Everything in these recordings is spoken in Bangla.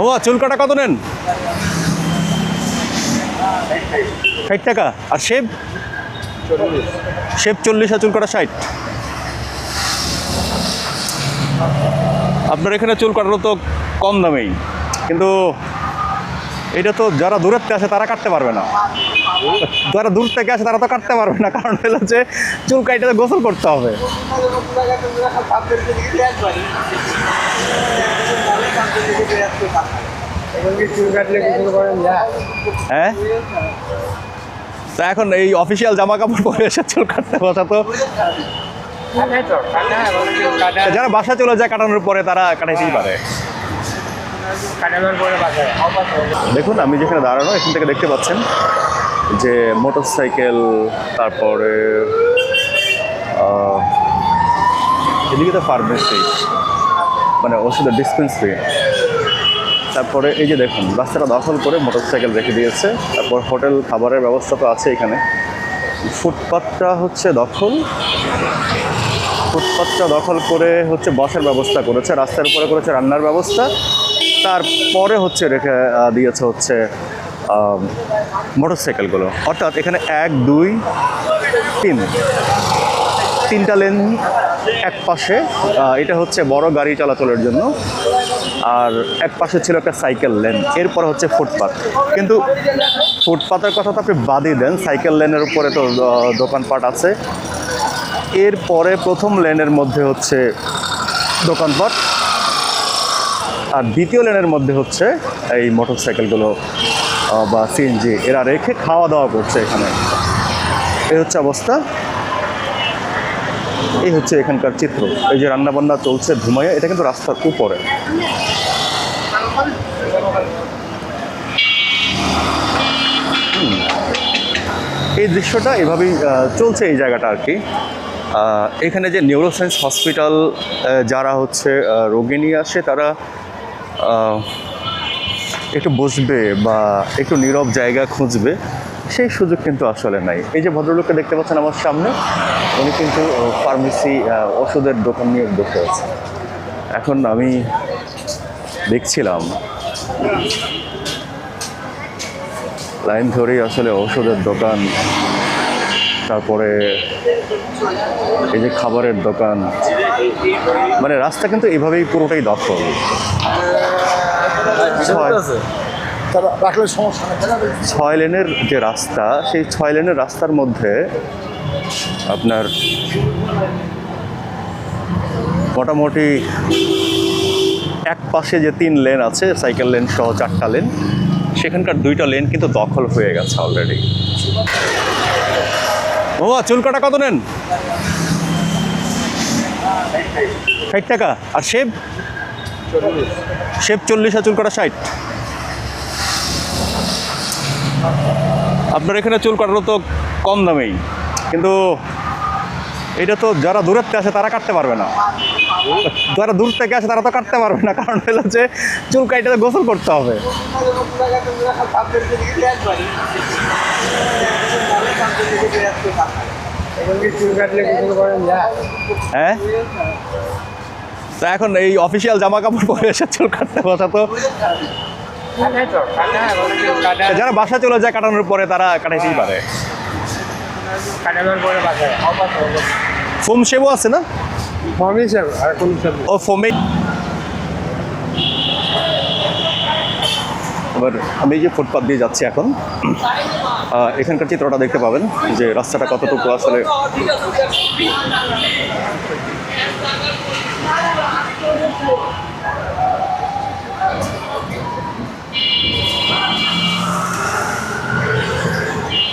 ও, চুল কাটা কত নেন? ষাট টাকা। আর শেপ? শেপ চল্লিশ আর চুল কাটা ষাট। আপনার এখানে চুল কাটানো তো কম দামেই। কিন্তু এটা তো যারা দূরের আসে তারা কাটতে পারবে না। যারা দূর থেকে আসে, তারা তো কাটতে পারবে না। কারণ হলো হচ্ছে চুল কাইটাতে গোসল করতে হবে। হ্যাঁ? তা এখন এই অফিসিয়াল জামা কাপড় পরে এসে চুল কাটতে বসা তো। যারা বাসা চলে যায় কাটানোর পরে তারা কাটাইতেই পারে। দেখুন, আমি যেখানে দাঁড়ানো, এখান থেকে দেখতে পাচ্ছেন যে মোটর সাইকেল তারপরে এদিকে তো ফার্মেসি মানে ওষুধের ডিসপেন্সারি তারপরে এই যে দেখুন, রাস্তাটা দখল করে মোটর সাইকেল রেখে দিয়েছে। তারপর হোটেল খাবারের ব্যবস্থা তো আছে এখানে। ফুটপাথটা হচ্ছে দখল। ফুটপাথটা দখল করে হচ্ছে বসার ব্যবস্থা করেছে, রাস্তার উপরে করেছে রান্নার ব্যবস্থা। তারপরে হচ্ছে রেখে দিয়েছে হচ্ছে মোটর সাইকেলগুলো অর্থাৎ এখানে এক, দুই, তিন। তিনটা লেন এক পাশে এটা হচ্ছে বড় গাড়ি চলাচলের জন্য। আর এক পাশে ছিল একটা সাইকেল লেন, এরপর হচ্ছে ফুটপাথ কিন্তু ফুটপাথের কথা তো আপনি বাদই দেন, সাইকেল লেনের উপরে তো দোকানপাট আছে। এরপরে প্রথম লেনের মধ্যে হচ্ছে দোকানপাট, আর দ্বিতীয় লেনের মধ্যে হচ্ছে এই মোটর সাইকেলগুলো বা সিএনজি এরা রেখে খাওয়া দাওয়া করছে এখানে। এই হচ্ছে অবস্থা। এই হচ্ছে এখানকার চিত্র। এই যে রান্নাবান্না চলছে ধুমাইয়া, এটা কিন্তু রাস্তার উপরে। এই দৃশ্যটা এভাবেই চলছে এই জায়গাটা আর কি। এখানে যে নিউরোসায়েন্স হসপিটাল যারা হচ্ছে রোগী নিয়ে আসে, তারা একটু বসবে বা একটু নীরব জায়গা খুঁজবে, সেই সুযোগ কিন্তু আসলে নাই। এই যে ভদ্রলোককে দেখতে পাচ্ছেন আমার সামনে, উনি কিন্তু ফার্মেসি ওষুধের দোকান নিয়ে বসে আছে এখন আমি দেখছিলাম। লাইন ধরেই আসলে ওষুধের দোকান, তারপরে এই যে খাবারের দোকান মানে রাস্তা কিন্তু এভাবেই পুরোটাই দখল। ছয় লেনের যে রাস্তা, সেই ছয় লেনের রাস্তার মধ্যে আপনার মোটামুটি এক পাশে যে তিন লেন আছে, সাইকেল লেন সহ চারটা লেন, সেখানকার দুইটা লেন কিন্তু দখল হয়ে গেছে অলরেডি ও চুল কাটা কত নেন? ষাট টাকা। আর শেপ? শেপ চল্লিশ আর চুল কাটা ষাট। আপনার এখানে চুল কাটানো তো কম দামেই। কিন্তু এটা তো যারা দূরের থেকে আসে তারা কাটতে পারবে না। যারা দূর থেকে আসে তারা তো কাটতে পারবে না, কারণ হলো যে চুল কাইটাতে গোসল করতে হবে। হ্যাঁ? তা এখন এই অফিসিয়াল জামা কাপড় পরে এসে চুল কাটতে বসা তো। তো যারা বাসা চলে যায় কাটানোর পরে তারা কাটাইতেই পারে। ফোম শেবও আছে না? ফর্মি স্যার আর কোন স্যার ও ফোমে এবার আমি এই যে ফুটপাথ দিয়ে যাচ্ছি এখন। এখানকার চিত্রটা দেখতে পাবেন যে রাস্তাটা কতটুকু আসলে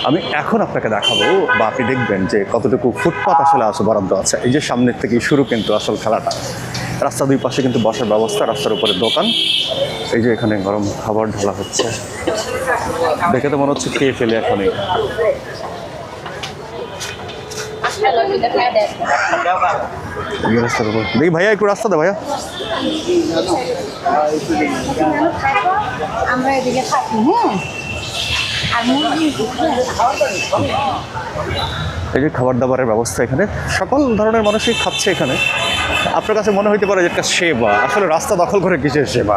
আমি এখন আপনাকে দেখাবো বা আপনি দেখবেন যে কতটুকু ফুটপাথ আসলে আছে বরাদ্দ আছে। এই যে সামনের থেকে শুরু কিন্তু আসল খেলাটা। রাস্তা দুই পাশে কিন্তু বসার ব্যবস্থা, রাস্তার উপরে দোকান। এই যে এখানে গরম খাবার ঢালা হচ্ছে। দেখে তো মনে হচ্ছে খেয়ে ফেলে এখনই। দেখি ভাইয়া, একটু রাস্তা দে ভাইয়া। আমরা এদিকে থাকি হ্যাঁ? এই যে খাবার দাবারের ব্যবস্থা এখানে, সকল ধরনের মানুষই খাচ্ছে এখানে। আপনার কাছে মনে হইতে পারে যে একটা সেবা। আসলে রাস্তা দখল করে কিসের সেবা?